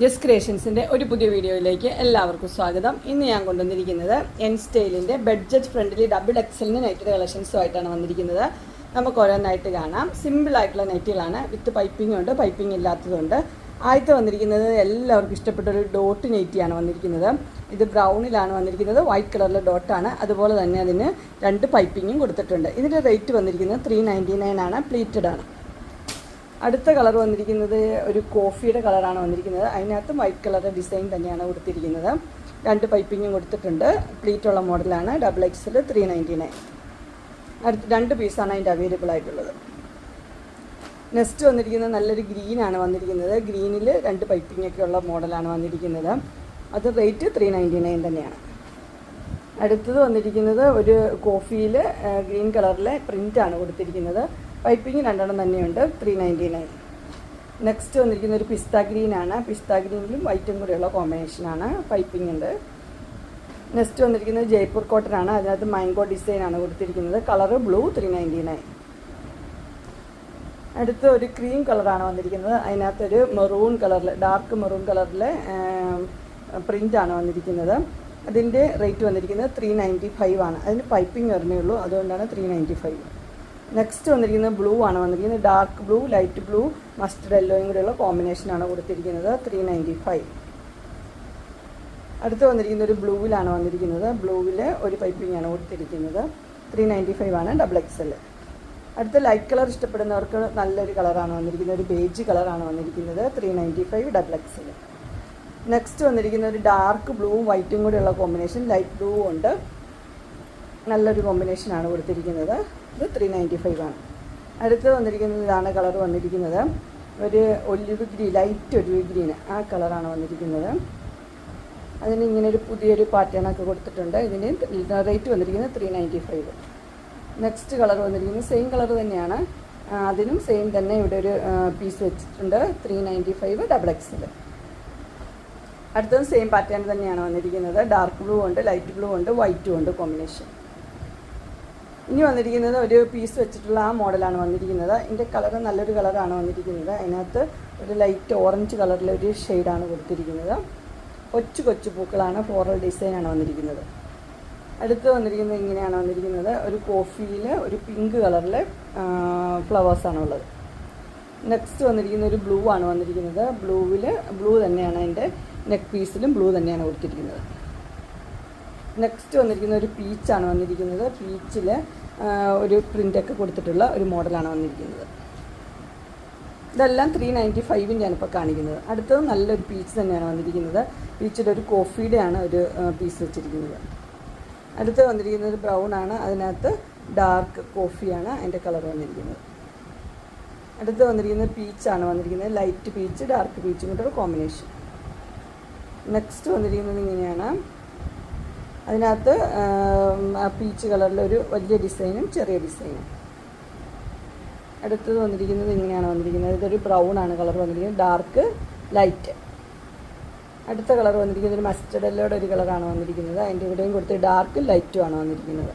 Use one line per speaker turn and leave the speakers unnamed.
ജസ് ക്രിയേഷൻസിന്റെ ഒരു പുതിയ വീഡിയോയിലേക്ക് എല്ലാവർക്കും സ്വാഗതം. ഇന്ന് ഞാൻ കൊണ്ടുവന്നിരിക്കുന്നത് എൻ സ്റ്റൈലിന്റെ ബഡ്ജറ്റ് ഫ്രണ്ട്ലി ഡബിൾ എക്സലിന്റെ നൈറ്റ് കളക്ഷൻസുമായിട്ടാണ് വന്നിരിക്കുന്നത്. നമുക്ക് ഓരോന്നായിട്ട് കാണാം. സിമ്പിൾ ആയിട്ടുള്ള നൈറ്റുകളാണ് വിത്ത് പൈപ്പിംഗ് ഉണ്ട് പൈപ്പിംഗ് ഇല്ലാത്തതുണ്ട്. ആദ്യത്തെ വന്നിരിക്കുന്നത് എല്ലാവർക്കും ഇഷ്ടപ്പെട്ട ഒരു ഡോട്ട് നെറ്റിയാണ് വന്നിരിക്കുന്നത്. ഇത് ബ്രൗണിലാണ് വന്നിരിക്കുന്നത്. വൈറ്റ് കളറിലെ ഡോട്ടാണ് അതുപോലെ തന്നെ അതിന് രണ്ട് പൈപ്പിങ്ങും കൊടുത്തിട്ടുണ്ട്. ഇതിന്റെ റേറ്റ് വന്നിരിക്കുന്നത് ത്രീ നയന്റി നയൻ ആണ്. പ്ലീറ്റഡ് ആണ്. അടുത്ത കളർ വന്നിരിക്കുന്നത് ഒരു കോഫിയുടെ കളറാണ് വന്നിരിക്കുന്നത്. അതിനകത്ത് വൈറ്റ് കളർ ഡിസൈൻ തന്നെയാണ് കൊടുത്തിരിക്കുന്നത്. രണ്ട് പൈപ്പിങ്ങും കൊടുത്തിട്ടുണ്ട്. പ്ലീറ്റുള്ള മോഡലാണ് ഡബിൾ എക്സിൽ ത്രീ നയന്റി നയൻ അടുത്ത് രണ്ട് പീസാണ് അതിന്റെ അവൈലബിൾ ആയിട്ടുള്ളത്. നെക്സ്റ്റ് വന്നിരിക്കുന്നത് നല്ലൊരു ഗ്രീനാണ് വന്നിരിക്കുന്നത്. ഗ്രീനിൽ രണ്ട് ഉള്ള മോഡലാണ് വന്നിരിക്കുന്നത്. അത് റേറ്റ് ത്രീ നയന്റി നയൻ തന്നെയാണ്. അടുത്തത് വന്നിരിക്കുന്നത് ഒരു കോഫിയിൽ ഗ്രീൻ കളറിലെ പ്രിന്റാണ് കൊടുത്തിരിക്കുന്നത്. പൈപ്പിംഗ് രണ്ടെണ്ണം തന്നെയുണ്ട് ത്രീ നയന്റി നയൻ നെക്സ്റ്റ് വന്നിരിക്കുന്ന ഒരു പിസ്ത ഗ്രീനാണ് പിസ്ത ഗ്രീനിലും വൈറ്റും കൂടെയുള്ള കോമ്പിനേഷനാണ് പൈപ്പിംഗ് ഉണ്ട്. നെക്സ്റ്റ് വന്നിരിക്കുന്നത് ജയ്പൂർ കോട്ടനാണ് അതിനകത്ത് മാംഗോ ഡിസൈനാണ് കൊടുത്തിരിക്കുന്നത്. Colour blue three ninety nine അടുത്ത ഒരു ക്രീം കളറാണ് വന്നിരിക്കുന്നത്. അതിനകത്തൊരു മെറൂൺ കളറിൽ ഡാർക്ക് മെറൂൺ കളറിലെ പ്രിന്റാണ് വന്നിരിക്കുന്നത്. അതിന്റെ റേറ്റ് വന്നിരിക്കുന്നത് ത്രീ നയന്റി ഫൈവ് ആണ്. അതിന് പൈപ്പിംഗ് വരുന്നേ ഉള്ളൂ. അതുകൊണ്ടാണ് ത്രീ നയന്റി ഫൈവ് നെക്സ്റ്റ് വന്നിരിക്കുന്നത് ബ്ലൂ ആണ്. വന്നിരിക്കുന്നത് dark blue light blue mustard യെല്ലോയും കൂടെയുള്ള കോമ്പിനേഷനാണ് കൊടുത്തിരിക്കുന്നത്. ത്രീ നയന്റി ഫൈവ് അടുത്ത് വന്നിരിക്കുന്ന ഒരു ബ്ലൂവിലാണ് വന്നിരിക്കുന്നത്. ബ്ലൂവിൽ ഒരു പൈപ്പിംഗ് ആണ് കൊടുത്തിരിക്കുന്നത്. ത്രീ നയന്റി ഫൈവ് ആണ് ഡബിൾ എക്സൽ അടുത്ത ലൈറ്റ് കളർ ഇഷ്ടപ്പെടുന്നവർക്ക് നല്ലൊരു കളറാണ് വന്നിരിക്കുന്നത്. ഒരു ബേജ് കളറാണ് വന്നിരിക്കുന്നത്. Three ninety five double excel next വന്നിരിക്കുന്ന ഒരു ഡാർക്ക് ബ്ലൂവും വൈറ്റും കൂടെയുള്ള കോമ്പിനേഷൻ ലൈറ്റ് ബ്ലൂ ഉണ്ട്. നല്ലൊരു കോമ്പിനേഷനാണ് കൊടുത്തിരിക്കുന്നത്. ഇത് ത്രീ നയന്റി ഫൈവ് ആണ്. അടുത്ത് വന്നിരിക്കുന്നത് ഇതാണ് കളർ വന്നിരിക്കുന്നത്. ഒരു olive green light olive green ആ കളറാണ് വന്നിരിക്കുന്നത്. അതിന് ഇങ്ങനെ ഒരു പുതിയൊരു പാറ്റേണൊക്കെ കൊടുത്തിട്ടുണ്ട്. ഇതിന് റേറ്റ് വന്നിരിക്കുന്നത് three ninety five next colour വന്നിരിക്കുന്നത് സെയിം കളർ തന്നെയാണ്. അതിനും സെയിം തന്നെ ഇവിടെ ഒരു പീസ് വെച്ചിട്ടുണ്ട്. ത്രീ നയന്റി ഫൈവ് ഡബിൾ എക്സിൽ അടുത്തതും സെയിം പാറ്റേൺ തന്നെയാണ് വന്നിരിക്കുന്നത്. ഡാർക്ക് ബ്ലൂ ഉണ്ട് ലൈറ്റ് ബ്ലൂ ഉണ്ട് വൈറ്റും ഉണ്ട് കോമ്പിനേഷൻ ഇനി വന്നിരിക്കുന്നത് ഒരു പീസ് വെച്ചിട്ടുള്ള ആ മോഡലാണ് വന്നിരിക്കുന്നത്. ഇതിന്റെ കളർ നല്ലൊരു കളറാണ് വന്നിരിക്കുന്നത്. അതിനകത്ത് ഒരു ലൈറ്റ് ഓറഞ്ച് കളറിലെ ഒരു ഷെയ്ഡാണ് കൊടുത്തിരിക്കുന്നത്. കൊച്ചു കൊച്ചു പൂക്കളാണ് ഫ്ലോറൽ ഡിസൈനാണ് വന്നിരിക്കുന്നത്. അടുത്ത് വന്നിരിക്കുന്നത് ഇങ്ങനെയാണ് വന്നിരിക്കുന്നത്. ഒരു കോഫിയിൽ ഒരു പിങ്ക് കളറിലെ ഫ്ലവേഴ്സാണ് ഉള്ളത്. നെക്സ്റ്റ് വന്നിരിക്കുന്ന ഒരു ബ്ലൂ ആണ് വന്നിരിക്കുന്നത്. ബ്ലൂവിൽ ബ്ലൂ തന്നെയാണ് അതിന്റെ നെക്ക് പീസിലും ബ്ലൂ തന്നെയാണ് കൊടുത്തിരിക്കുന്നത്. നെക്സ്റ്റ് വന്നിരിക്കുന്ന ഒരു പീച്ചാണ് വന്നിരിക്കുന്നത്. പീച്ചിൽ ഒരു പ്രിന്റൊക്കെ കൊടുത്തിട്ടുള്ള ഒരു മോഡലാണ് വന്നിരിക്കുന്നത്. ഇതെല്ലാം ത്രീ നയന്റി ഫൈവിന്റെയാണ് ഇപ്പോൾ കാണിക്കുന്നത്. അടുത്തത് നല്ലൊരു പീച്ച് തന്നെയാണ് വന്നിരിക്കുന്നത്. പീച്ചിൽ ഒരു കോഫിയുടെയാണ് ഒരു പീസ് വെച്ചിരിക്കുന്നത്. അടുത്ത് വന്നിരിക്കുന്നത് ബ്രൗൺ ആണ്. അതിനകത്ത് ഡാർക്ക് കോഫിയാണ് അതിന്റെ കളർ വന്നിരിക്കുന്നത്. അടുത്ത് വന്നിരിക്കുന്നത് പീച്ചാണ് വന്നിരിക്കുന്നത്. ലൈറ്റ് പീച്ച് ഡാർക്ക് പീച്ചും കൂടെ ഒരു കോമ്പിനേഷൻ നെക്സ്റ്റ് വന്നിരിക്കുന്നത് ഇങ്ങനെയാണ്. അതിനകത്ത് പീച്ച് കളറിൽ ഒരു വലിയ ഡിസൈനും ചെറിയ ഡിസൈനും. അടുത്തത് വന്നിരിക്കുന്നത് ഇങ്ങനെയാണ് വന്നിരിക്കുന്നത്. ഇതൊരു ബ്രൗൺ ആണ് കളർ വന്നിരിക്കുന്നത്. Dark light. അടുത്ത കളർ വന്നിരിക്കുന്നത് ഒരു മസ്റ്റർഡ് എല്ലോയുടെ ഒരു കളറാണ് വന്നിരിക്കുന്നത്. അതിന്റെ ഇവിടെയും കൊടുത്ത് ഡാർക്ക് ലൈറ്റുമാണ് വന്നിരിക്കുന്നത്.